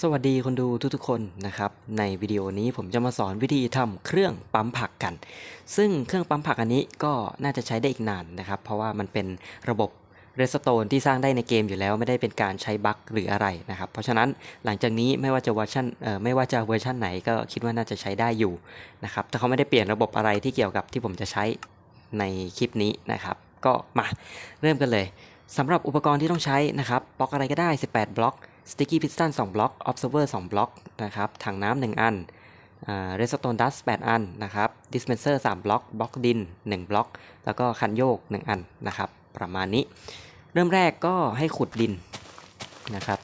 สวัสดีคนดูทุกๆคนนะครับ ในวิดีโอนี้ผมจะมาสอนวิธีทำเครื่องปั๊มผักกัน ซึ่งเครื่องปั๊มผักอันนี้ก็น่าจะใช้ได้อีกนานนะครับ เพราะว่ามันเป็นระบบเรสโตนที่สร้างได้ในเกมอยู่แล้วไม่ได้เป็นการใช้บั๊กหรืออะไรนะครับ เพราะฉะนั้นหลังจากนี้ไม่ว่าจะเวอร์ชันเอ่อไม่ว่าจะเวอร์ชันไหนก็คิดว่าน่าจะใช้ได้อยู่นะครับแต่เขาไม่ได้เปลี่ยนระบบอะไรที่เกี่ยวกับที่ผมจะใช้ในคลิปนี้นะครับ ก็มาเริ่มกันเลยสำหรับอุปกรณ์ที่ต้องใช้นะครับบล็อกอะไรก็ได้ 18 บล็อก Sticky Piston 2 บล็อก Observer 2 บล็อกนะครับถังน้ำ1อันอ่า Redstone Dust 8อันนะครับ Dispenser 3บล็อกบล็อกดิน 1 บล็อก แล้วก็คันโยก 1 อันนะครับ ประมาณนี้ เริ่มแรกก็ให้ขุดดินนะครับ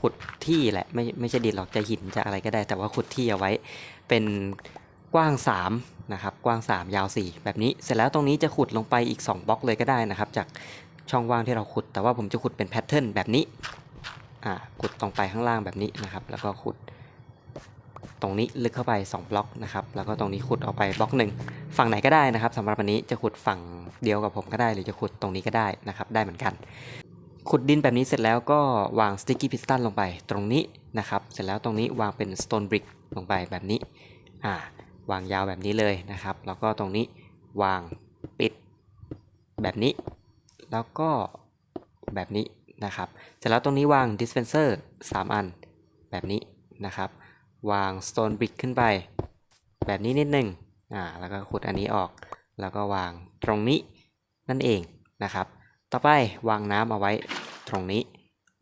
ขุดที่แหละไม่ไม่ใช่ดินหรอกจะหินจะอะไรก็ได้ แต่ว่าขุดที่เอาไว้เป็นกว้าง3นะครับกว้าง 3 ยาว 4 แบบนี้เสร็จแล้วตรงนี้จะขุดลงไปอีก 2 บล็อกเลยก็ได้นะครับ จากช่องว่างที่เราขุด แต่ว่าผมจะขุดเป็นแพทเทิร์นแบบนี้ อ่าขุดตรงไปข้างล่างแบบนี้นะครับ แล้วก็ขุดตรงนี้ลึกเข้าไป 2 บล็อกนะครับ แล้วก็ตรงนี้ขุดออกไปบล็อกหนึ่งฝั่งไหนก็ได้นะครับสำหรับอันนี้จะขุดฝั่งเดียวกับผมก็ได้ หรือจะขุดตรงนี้ก็ได้นะครับ ได้เหมือนกัน ขุดดินแบบนี้เสร็จแล้วก็วาง sticky piston ลงไปตรงนี้นะครับ เสร็จแล้วตรงนี้วางเป็น stone brick ลงไปแบบนี้อ่าวางยาวแบบนี้เลยนะครับ แล้วก็ตรงนี้วางปิดแบบนี้ แล้วก็แบบนี้ นะครับ เสร็จแล้วตรงนี้วาง dispenser 3 อันแบบนี้นะครับ วาง stone brick ขึ้นไป แบบนี้นิดหนึ่งอ่าแล้วก็ขุดอันนี้ออก แล้วก็วางตรงนี้นั่นเองนะครับ ต่อไปวางน้ำเอาไว้ตรงนี้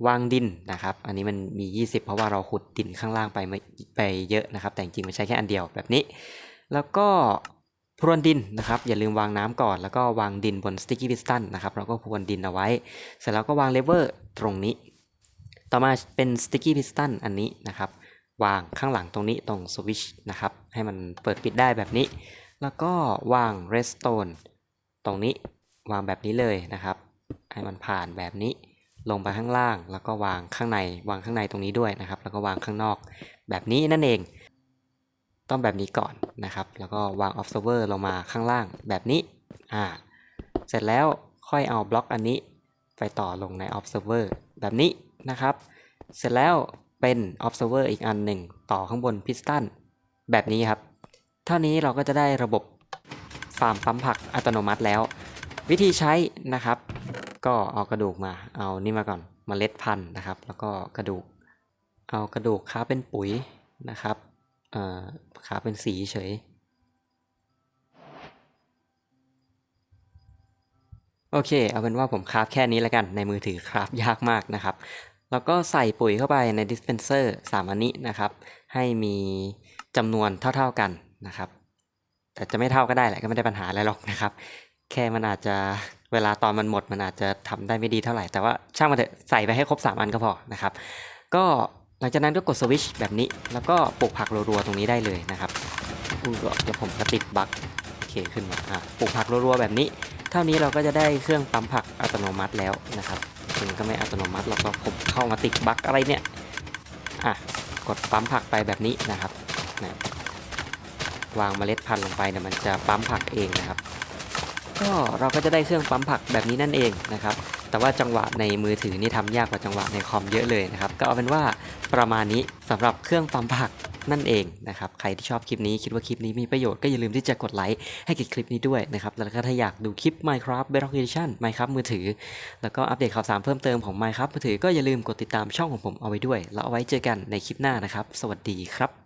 วางดินนะครับ อันนี้มันมี 20 เพราะว่าเราขุดดินข้างล่างไปม่ไปเยอะนะครับ แต่จริงๆมันใช้แค่อันเดียวแบบนี้ แล้วก็ พรวนดินนะครับ อย่าลืมวางน้ำก่อน แล้วก็วางดินบน sticky piston นะครับแล้วก็พรวนดินเอาไว้ เสร็จแล้วก็วางเลเวอร์ตรงนี้ ต่อมาเป็น sticky piston อันนี้นะครับ วางข้างหลังตรงนี้ตรงสวิชนะครับ ให้มันเปิดปิดได้แบบนี้ แล้วก็วาง redstone ตรงนี้วางแบบนี้เลยนะครับ ให้มันผ่านแบบนี้ลงไปข้างล่าง แล้วก็วางข้างใน วางข้างในตรงนี้ด้วยนะครับ แล้วก็วางข้างนอกแบบนี้นั่นเอง ต้องแบบนี้ก่อนนะครับ แล้วก็วาง observer ลงมาข้างล่างแบบนี้อ่าเสร็จแล้วค่อยเอาบล็อกอันนี้ไปต่อลงใน observer แบบนี้นะครับ เสร็จแล้วเป็น observer อีกอันหนึ่งต่อข้างบน piston แบบนี้ครับ เท่านี้เราก็จะได้ระบบฟาร์มปั๊มผักอัตโนมัติแล้ว วิธีใช้นะครับ ก็เอากระดูกมาเอานี่มาก่อนมเมล็ดพันธุ์นะครับ แล้วก็กระดูก เอากระดูกค้าเป็นปุ๋ยนะครับ เอ่อค้าเป็นสีเฉย โอเค เอาเป็นว่าผมคราฟแค่นี้แล้วกันในมือถือคราฟยากมากนะครับ แล้วก็ใส่ปุ๋ยเข้าไปใน dispenser 3อันนี้นะครับ ให้มีจำนวนเท่าๆกันนะครับ แต่จะไม่เท่าก็ได้แหละก็ไม่ได้ปัญหาอะไรหรอกนะครับ แค่มันอาจจะเวลาตอนมันหมดมันอาจจะทำได้ไม่ดีเท่าไหร่ แต่ว่าช่างมันเถอะใส่ไปให้ครบ 3 อันก็พอนะครับ ก็ หลังจากนั้นก็กดสวิตช์แบบนี้ แล้วก็ปลูกผักรัวๆตรงนี้ได้เลยนะครับอู้เดี๋ยวผมจะติดบั๊กโอเคขึ้นมาอะปลูกผักรัวๆแบบนี้ เท่านี้เราก็จะได้เครื่องปั๊มผักอัตโนมัติแล้วนะครับถึงก็ไม่อัตโนมัติหรอกก็ผมเข้ามาติดบั๊กอะไรเนี่ยอะกดปั๊มผักไปแบบนี้นะครับนะวางเมล็ดพันธุ์ลงไปเนี่ยมันจะปั๊มผักเองนะครับ ก็เราก็จะได้เครื่องปั๊มผักแบบนี้นั่นเองนะครับ แต่ว่าจังหวะในมือถือนี่ทำยากกว่าจังหวะในคอมเยอะเลยนะครับ ก็เอาเป็นว่าประมาณนี้สำหรับเครื่องปั๊มผักนั่นเองนะครับ ใครที่ชอบคลิปนี้คิดว่าคลิปนี้มีประโยชน์ก็อย่าลืมที่จะกดไลค์ให้กับคลิปนี้ด้วยนะครับ แล้วก็ถ้าอยากดูคลิป Minecraft b e t t l e Edition Minecraft มือถือ แล้วก็อัปเดตข่าวสารเพิ่มเติมของ Minecraft มือถือก็อย่าลืมกดติดตามช่องของผมเอาไว้ด้วย แล้วเอาไว้เจอกันในคลิปหน้านะครับ สวัสดีครับ